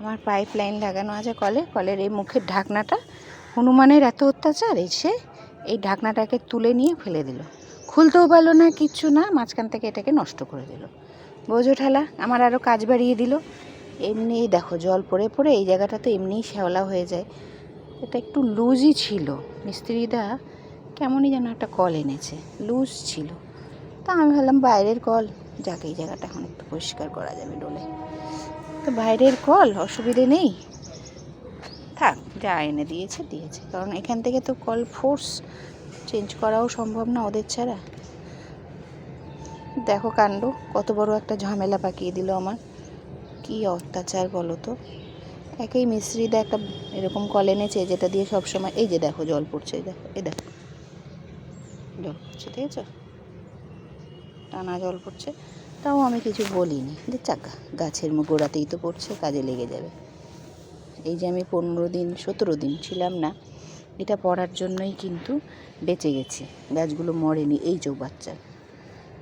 আমার pipe line লাগানো আছে কলে। কলের এই মুখের ঢাকনাটা হনুমানের এত অত্যাচার এসে এই ঢাকনাটাকে তুলে নিয়ে ফেলে দিল। খুলতেও পারল না, কিচ্ছু না, মাঝখান থেকে এটাকে নষ্ট করে দিল। বোঝো ঠেলা, আমার আরও কাজ বাড়িয়ে দিল। এমনিই দেখো, জল পড়ে পড়ে এই জায়গাটা তো এমনিই শ্যাওলা হয়ে যায়। এটা একটু লুজই ছিল। মিস্ত্রিদা কেমনই যেন একটা কল এনেছে। লুজ ছিল। তা আমি ভাবলাম বাইরের কল, যাকে এই জায়গাটা এখন একটু পরিষ্কার করা যাবে ডোলে। তো বাইরের কল, অসুবিধে নেই। থাক, যা এনে দিয়েছে দিয়েছে। কারণ এখান থেকে তো কল ফোর্স চেঞ্জ করাও সম্ভব না ওদের ছাড়া। দেখো কাণ্ড, কত বড় একটা ঝামেলা পাকিয়ে দিল আমার। কি অত্যাচার বলো তো? একেই মিস্ত্রিদা একটা এরকম কল এনেছে, যেটা দিয়ে সব সময় এই যে দেখো, জল পড়ছে দেখো, এই দেখো। জল পড়ছে, ঠিক আছে? টানা জল পড়ছে। তাও আমি কিছু বলিনি। যে চাকা, গাছের গোড়াতেই তো পড়ছে, কাজে লেগে যাবে। এই যে আমি পনেরো দিন, সতেরো দিন ছিলাম না, এটা পড়ার জন্যই কিন্তু বেঁচে গেছি। গাছগুলো মরেনি এই চৌবাচ্চার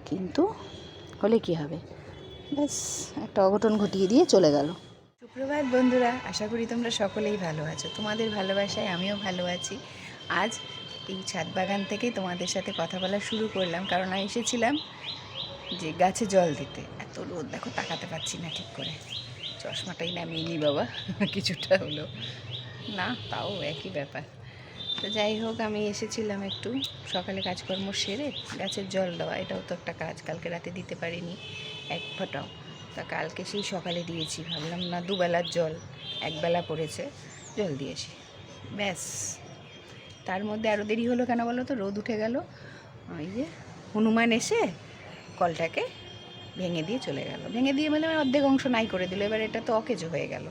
কিন্তু হলে কি হবে? ব্যাস, একটা অঘটন ঘটিয়ে দিয়ে চলে গেল। সুপ্রভাত বন্ধুরা, আশা করি তোমরা সকলেই ভালো আছো। তোমাদের ভালোবাসায় আমিও ভালো আছি। আজ এই ছাদ বাগান থেকেই তোমাদের সাথে কথা বলা শুরু করলাম, কারণ এসেছিলাম যে গাছে জল দিতে। এত রোদ, দেখো তাকাতে পারছি না ঠিক করে। চশমাটাই নামিয়ে নি বাবা, কিছুটা হলো। না, তাও একই ব্যাপার। তো যাই হোক, আমি এসেছিলাম একটু। সকালে কাজকর্ম সেরে গাছের জল দেওয়া, এটাও তো একটা কাজ। কালকে রাতে দিতে পারিনি এক ফোঁটাও। তা কালকে সেই সকালে দিয়েছি। ভাবলাম, না, দুবেলার জল, একবেলা পড়েছে, জল দিয়েছি ব্যাস। তার মধ্যে আরও দেরি হলো কেন বলো তো? রোদ উঠে গেল। ওই যে হনুমান এসে কলটাকে ভেঙে দিয়ে চলে গেল। ভেঙে দিয়ে মানে অর্ধেক অংশ নাই করে দিল, এবার এটা তো অকেজো হয়ে গেল।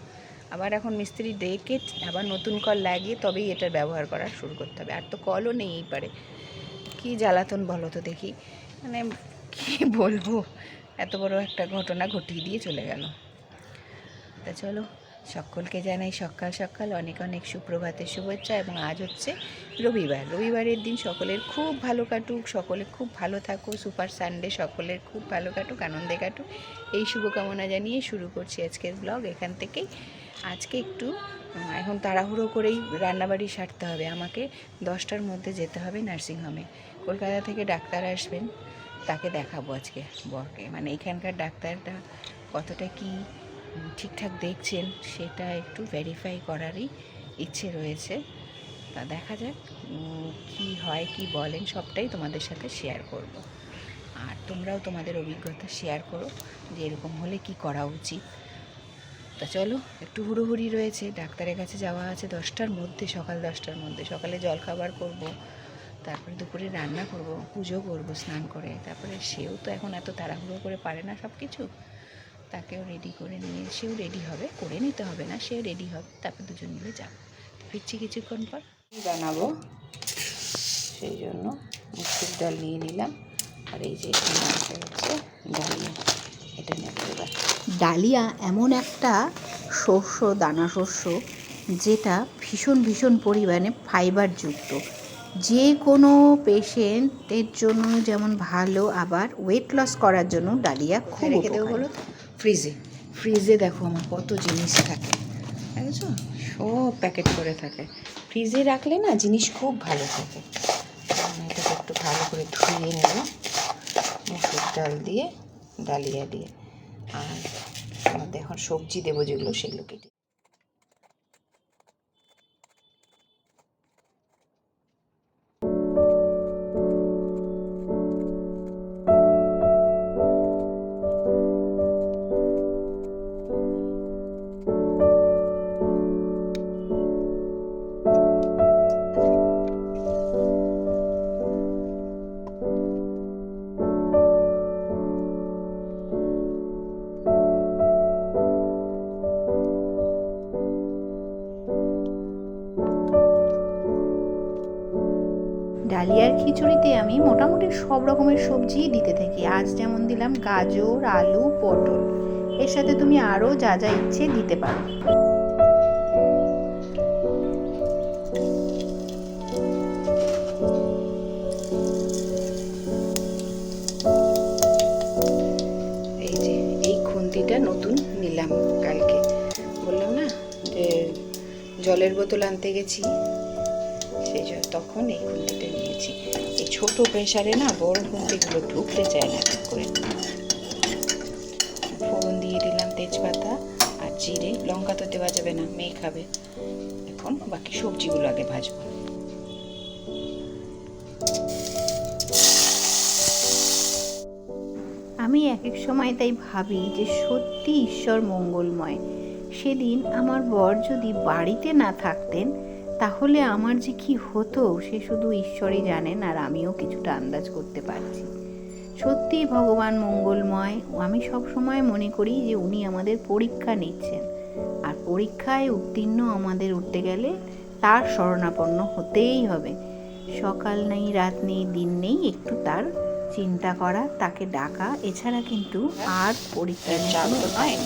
আবার এখন মিস্ত্রি ডেকে আবার নতুন কল লাগিয়ে তবেই এটার ব্যবহার করা শুরু করতে হবে। আর তো কলও নেই এই পারে। কী জ্বালাতন বলো তো দেখি। মানে কী বলব? এত বড় একটা ঘটনা ঘটিয়ে দিয়ে চলে গেল। তা চলো সকলকে জানাই সকাল সকাল অনেক অনেক সুপ্রভাতের শুভেচ্ছা এবং আজ হচ্ছে রবিবার। রবিবারের দিন সকলের খুব ভালো কাটুক, সকলে খুব ভালো থাকুক, সুপার সানডে সকলের খুব ভালো কাটুক, আনন্দে কাটুক। এই শুভকামনা জানিয়ে শুরু করছি আজকের ব্লগ। এখান থেকেই আজকে একটু এখন তাড়াহুড়ো করেই রান্নাবাড়ি সারতে হবে। আমাকে দশটার মধ্যে যেতে হবে নার্সিংহোমে। কলকাতা থেকে ডাক্তার আসবেন, তাকে দেখাবো আজকে বরকে। মানে এখানকার ডাক্তারটা কতটা কি ঠিকঠাক দেখছেন, সেটা একটু ভেরিফাই করারই ইচ্ছে রয়েছে। তা দেখা যাক কি হয়, কি বলেন, সবটাই তোমাদের সাথে শেয়ার করব। আর তোমরাও তোমাদের অভিজ্ঞতা শেয়ার করো যে এরকম হলে কি করা উচিত। তা চলো, একটু হুড়োহুড়ি রয়েছে, ডাক্তারের কাছে যাওয়া আছে দশটার মধ্যে, সকাল দশটার মধ্যে। সকালে জলখাবার করব, তারপরে দুপুরে রান্না করব, পুজো করব, স্নান করে। তারপরে সেও তো এখন এত তাড়াহুড়ো করে পারে না সব কিছু তাকেও রেডি করে নিয়ে সেও রেডি হবে করে নিতে হবে না সেও রেডি হবে তারপর দুজন মিলে যাব। ফিরছি কিছুক্ষণ পর। বানাবো? সেই জন্য মুসুর ডাল নিয়ে নিলাম। আর এই যে এখানে আছে হচ্ছে ডালিয়া। এটা নেব এবার। ডালিয়া এমন একটা শস্য দানা শস্য যেটা ভীষণ ভীষণ পরিমাণে ফাইবারযুক্ত যে কোনো পেশেন্টের জন্য যেমন ভালো আবার ওয়েট লস করার জন্য ডালিয়া খুব রেখে দেবো বলো ফ্রিজে ফ্রিজে দেখো আমার কত জিনিস থাকে। দেখেছ সব প্যাকেট করে থাকে। ফ্রিজে রাখলে না জিনিস খুব ভালো থাকে। এটাকে একটু ভালো করে ধুয়ে নেব। মুসুর ডাল দিয়ে, ডালিয়া দিয়ে। আর এখন সবজি দেবো যেগুলো সেগুলো কেটে আমি মোটামুটি সব রকমের সবজিই দিতে থাকি। আজ যেমন দিলাম গাজর, আলু, পটল। এর সাথে তুমি আরও যা যা ইচ্ছে দিতে পারো। খুন্তিটা নতুন নিলাম কালকে। বললাম না জলের বোতল আনতে গেছি। সেই জন্য তখন এই খুন্তিটা নিয়েছি। এই ছোট প্রেশারে না বড় খুন্তিগুলো ঢুকতে চায় না, ঠিক করে। ফোড়ন দিয়ে দিলাম তেজপাতা আর জিরে। লঙ্কা তো দেওয়া যাবে না, মেয়ে খাবে। এখন বাকি সবজিগুলো আগে ভাজবো। আমি এক এক সময় তাই ভাবি যে সত্যি ঈশ্বর মঙ্গলময়। সেদিন আমার বর যদি বাড়িতে না থাকতেন তাহলে আমার যে কি হতো সে শুধু ঈশ্বরই জানেন আর আমিও কিছুটা আন্দাজ করতে পারছি। সত্যি ভগবান মঙ্গলময়। আমি সব সময় মনে করি যে উনি আমাদের পরীক্ষা নিচ্ছেন। আর পরীক্ষায় উত্তীর্ণ আমাদের উঠতে গেলে তার শরণাপন্ন হতেই হবে। সকাল নেই রাত নেই দিন নেই একটু তার চিন্তা করা তাকে ডাকা এছাড়া কিন্তু আর নেই।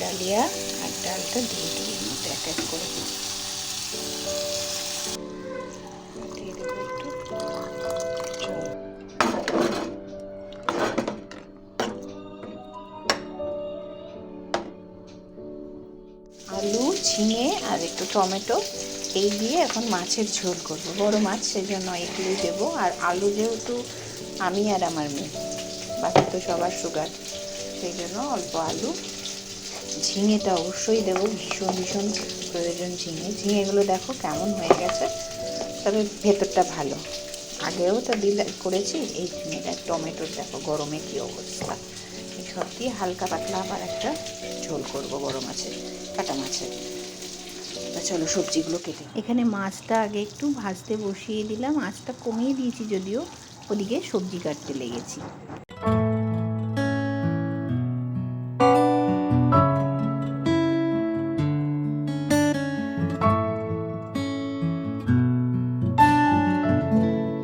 ডালিয়া আর ডালটা দিয়ে এর এক এক করে। টমেটো এই দিয়ে এখন মাছের ঝোল করব। বড় মাছ সেই জন্য এগুলোই দেবো। আর আলু যেহেতু আমি আর আমার মেয়ে, বাকি তো সবার সুগার সেই জন্য অল্প আলু। ঝিঙেটা অবশ্যই দেবো, ভীষণ ভীষণ প্রয়োজন ঝিঙে। ঝিঙেগুলো দেখো কেমন হয়ে গেছে, তবে ভেতরটা ভালো। আগেও তো দিলে, করেছি, এই ঝিঙেটা, টমেটোর দেখো গরমে কী অবস্থা। এই সব দিয়ে হালকা পাতলা আবার একটা ঝোল করব বড় মাছের, কাটা মাছের। তা চলো সবজিগুলো কেটে এখানে মাছটা আগে একটু ভাজতে বসিয়ে দিলাম। আঁচটা কমিয়ে দিয়েছি যদিও ওদিকে সবজি কাটতে লেগেছি।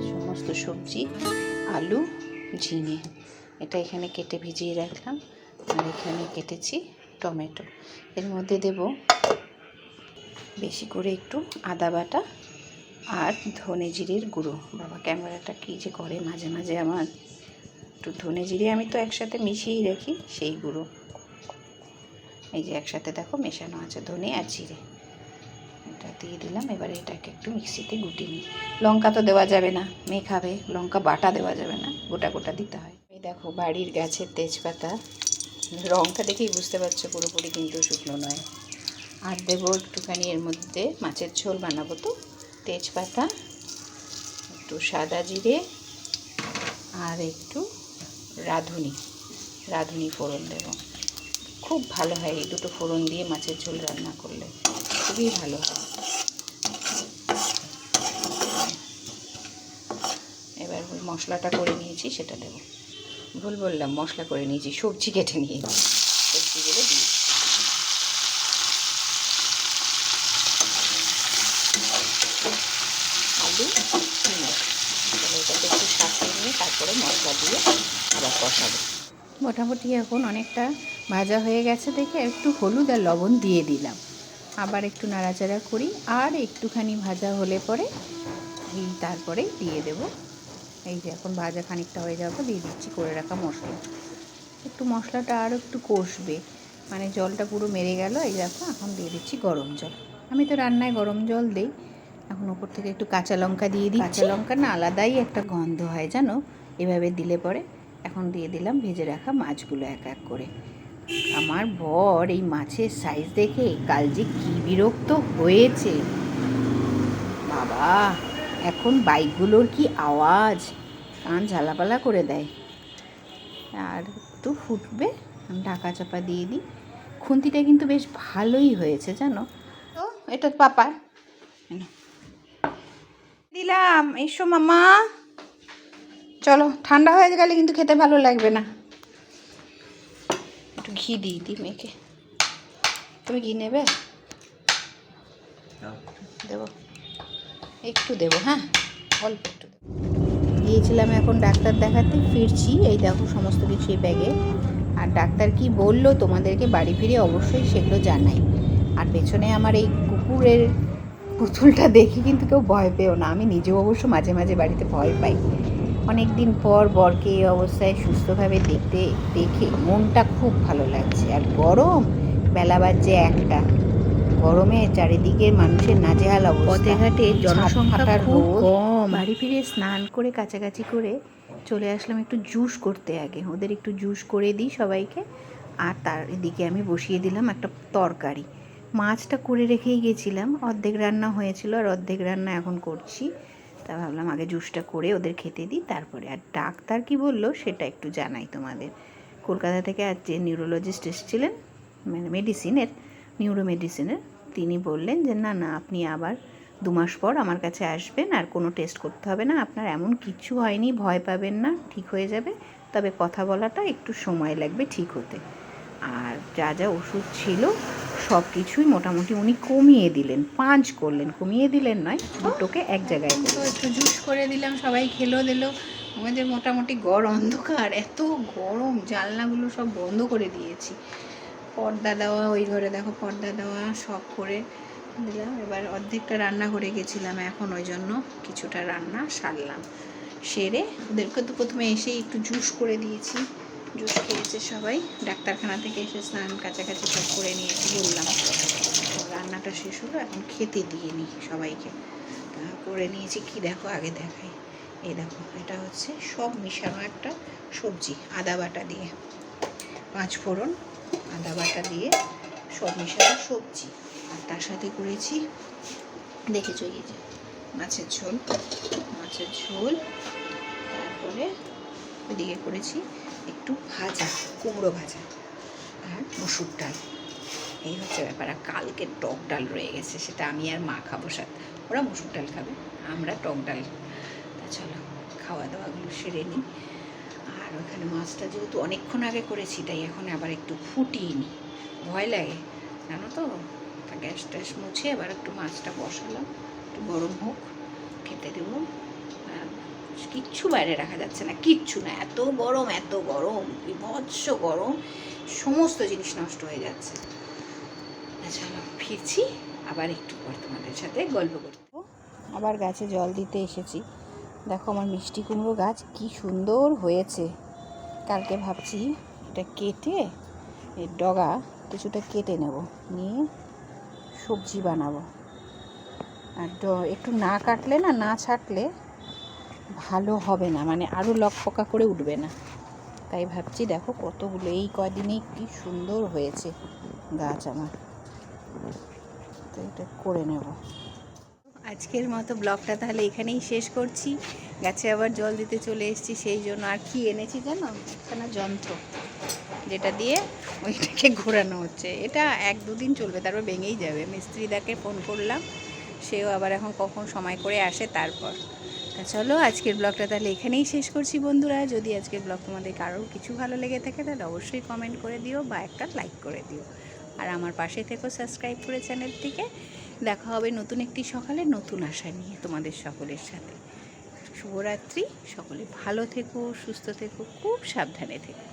সমস্ত সবজি আলু ঝিঙে এটা এখানে কেটে ভিজিয়ে রাখলাম। আর এখানে কেটেছি টমেটো। এর মধ্যে দেব বেশি করে একটু আদা বাটা আর ধনে জিরের গুঁড়ো। বাবা, ক্যামেরাটা কী যে করে মাঝে মাঝে আমার। একটু ধনে জিরে আমি তো একসাথে মিশিয়েই রাখি, সেই গুঁড়ো। এই যে একসাথে দেখো মেশানো আছে ধনে আর জিরে। এটা দিয়ে দিলাম, এবারে এটাকে একটু মিক্সিতে গুটি নিই। লঙ্কা তো দেওয়া যাবে না, মেয়ে খাবে। লঙ্কা বাটা দেওয়া যাবে না, গোটা গোটা দিতে হয়। এই দেখো বাড়ির গাছের তেজপাতা। রঙটা দেখেই বুঝতে পারছ পুরোপুরি কিন্তু শুকনো নয়। আর দেবো একটুখানি এর মধ্যে মাছের ঝোল বানাবো তো। তেজপাতা, একটু সাদা জিরে আর একটু রাঁধুনি রাঁধুনি ফোড়ন দেবো। খুব ভালো হয় এই দুটো ফোড়ন দিয়ে মাছের ঝোল রান্না করলে। খুবই ভালো হয়। এবার মশলাটা করে নিয়েছি, সেটা দেবো। ভুল বললাম, মশলা করে নিয়েছি, সবজি কেটে নিয়েছি সবজিগুলো দিয়ে দিই। আলু ঝিঙে তাহলে এটাকে একটু শাকিয়ে নিয়ে তারপরে মশলা দিয়ে আবার কষাবো। মোটামুটি এখন অনেকটা ভাজা হয়ে গেছে দেখে একটু হলুদ আর লবণ দিয়ে দিলাম। আবার একটু নাড়াচাড়া করি আর একটুখানি ভাজা হলে পরে এই তারপরে দিয়ে দেব। এই যে এখন ভাজা খানিকটা হয়ে যাওয়ার পর দিয়ে দিচ্ছি করে রাখা মশলা। একটু মশলাটা আরও একটু কষবে। মানে জলটা পুরো মেরে গেল এই দেখো এখন দিয়ে দিচ্ছি গরম জল। আমি তো রান্নায় গরম জল দিই। এখন ওপর থেকে একটু কাঁচা লঙ্কা দিয়ে দিই কাঁচা লঙ্কা না আলাদাই একটা গন্ধ হয় জানো? এভাবে দিলে পরে এখন দিয়ে দিলাম ভেজে রাখা মাছগুলো এক এক করে। আমার বর এই মাছের সাইজ দেখে কাল যে কী বিরক্ত হয়েছে। বাবা, এখন বাইকগুলোর কি আওয়াজ? কান ঝালাপালা করে দেয়। আর একটু ফুটবে ঢাকা চাপা দিয়ে দিই। খুন্তিটা কিন্তু বেশ ভালোই হয়েছে, জানো? তো এটা পাপার। দিলাম, এসো মামা। চলো ঠান্ডা হয়ে গেলে কিন্তু খেতে ভালো লাগবে না। একটু ঘি দিই দিই মেয়েকে। তুমি ঘি নেবে? দেবো। একটু দেবো হ্যাঁ? অল্প একটু গিয়েছিলাম এখন ডাক্তার দেখাতে ফিরছি। এই দেখো সমস্ত কিছু এই ব্যাগে। আর ডাক্তার কি বলল তোমাদেরকে বাড়ি ফিরে অবশ্যই সেগুলো জানাই। আর পেছনে আমার এই কুকুরের পুতুলটা দেখে কিন্তু কেউ ভয় পেও না। আমি নিজেও অবশ্য মাঝে মাঝে বাড়িতে ভয় পাই। অনেক দিন পর বরকে এই অবস্থায় সুস্থভাবে দেখতে দেখে মনটা খুব ভালো লাগছে। আর গরম? বেলা বাজছে একটা। গরমে চারিদিকে মানুষের নাজেহাল অবস্থা। পথে ঘাটে জনসংখ্যা ছাটফাটার খুব কম। বাড়ি ফিরে স্নান করে কাছাকাছি করে চলে আসলাম একটু জুস করতে আগে। ওদের একটু জুস করে দিই সবাইকে। আর তার এদিকে আমি বসিয়ে দিলাম একটা তরকারি। মাছটা করে রেখেই গেছিলাম। অর্ধেক রান্না হয়েছিল আর অর্ধেক রান্না এখন করছি। তা ভাবলাম আগে জুসটা করে ওদের খেতে দিই, তারপরে আর ডাক্তার কি বলল সেটা একটু জানাই তোমাদের। কলকাতা থেকে আজ যে নিউরোলজিস্ট এসেছিলেন মানে মেডিসিনের নিউরো মেডিসিনের তিনি বললেন যে, না না, আপনি আবার দু মাস পর আমার কাছে আসবেন আর কোনো টেস্ট করতে হবে না। আপনার এমন কিছু হয়নি, ভয় পাবেন না, ঠিক হয়ে যাবে। তবে কথা বলাটা একটু সময় লাগবে ঠিক হতে। আর যা যা ওষুধ ছিল সব কিছুই মোটামুটি উনি কমিয়ে দিলেন পাঁচ করলেন। কমিয়ে দিলেন নয় দুটোকে এক জায়গায় তো একটু জুস করে দিলাম সবাই খেলো দিলো। আমাদের মোটামুটি গড় অন্ধকার এত গরম জানলাগুলো সব বন্ধ করে দিয়েছি। পর্দা দেওয়া ওই ঘরে দেখো পর্দা দেওয়া সব করে দিলাম। এবার অর্ধেকটা রান্না করে গেছিলাম এখন ওই জন্য কিছুটা রান্না সারলাম। সেরে ওদেরকে তো প্রথমে এসেই একটু জুস করে দিয়েছি। জুস খেয়েছে সবাই। ডাক্তারখানা থেকে এসে স্নান কাছাকাছি সব করে নিয়েছি বললাম, রান্নাটা শেষ হলো, এখন খেতে দিয়ে নিই সবাইকে। করে নিয়েছি, কি দেখো আগে দেখাই। এই দেখো, এটা হচ্ছে সব মিশানো একটা সবজি, আদা বাটা দিয়ে। পাঁচ ফোড়ন, আদা বাটা দিয়ে সব মিশানো সবজি। আর তার সাথে করেছি, দেখেছ এই যে মাছের ঝোল মাছের ঝোল। তারপরে ওইদিকে করেছি একটু ভাজা, কুমড়ো ভাজা আর মসুর ডাল। এই হচ্ছে ব্যাপার। আর কালকে টক ডাল রয়ে গেছে, সেটা আমি আর মা খাব সাথে। ওরা মসুর ডাল খাবে, আমরা টক ডাল। তা চলো খাওয়া দাওয়াগুলো সেরে নিই। আর ওখানে মাছটা যেহেতু অনেকক্ষণ আগে করেছি, তাই এখন আবার একটু ফুটিয়ে নিই। ভয় লাগে, জানো তো? তা গ্যাস ট্যাস মুছে এবার একটু মাছটা বসালাম। একটু গরম হোক, খেতে দেবো। কিচ্ছু বাইরে রাখা যাচ্ছে না, কিচ্ছু না। এত গরম এত গরম, বিভৎস গরম, সমস্ত জিনিস নষ্ট হয়ে যাচ্ছে। চলো ফিরছি, আবার একটু পর তোমাদের সাথে গল্প করতে। আবার গাছে জল দিতে এসেছি। দেখো আমার মিষ্টি কুমড়ো গাছ কি সুন্দর হয়েছে। কালকে ভাবছি এটা কেটে এর ডগা কিছুটা কেটে নেব, নিয়ে সবজি বানাবো। আর একটু না কাটলে না না ছাটলে ভালো হবে না মানে আরও লক পোকা করে উঠবে না। তাই ভাবছি দেখো কতগুলো, এই কদিনেই কি সুন্দর হয়েছে গাছ আমার। তো এটা করে নেব। আজকের মতো ব্লগটা তাহলে এখানেই শেষ করছি। গাছে আবার জল দিতে চলে এসেছি, সেই জন্য আর কি এনেছি জানো? একখানা যন্ত্র, যেটা দিয়ে ওইটাকে ঘোরানো হচ্ছে। এটা এক দুদিন চলবে, তারপর ভেঙেই যাবে। মিস্ত্রিদাকে ফোন করলাম, সেও আবার এখন কখন সময় করে আসে তারপর। তা চলো আজকের ব্লগটা তাহলে এখানেই শেষ করছি বন্ধুরা। যদি আজকের ব্লগ তোমাদের কারোর কিছু ভালো লেগে থাকে, তাহলে অবশ্যই কমেন্ট করে দিও বা একটা লাইক করে দিও। আর আমার পাশে থেকেও সাবস্ক্রাইব করে চ্যানেলটিকে দেখা হবে নতুন একটি সকালে নতুন আশা নিয়ে তোমাদের সকলের সাথে। শুভরাত্রি, সকলে ভালো থেকো, সুস্থ থেকো, খুব সাবধানে থেকো।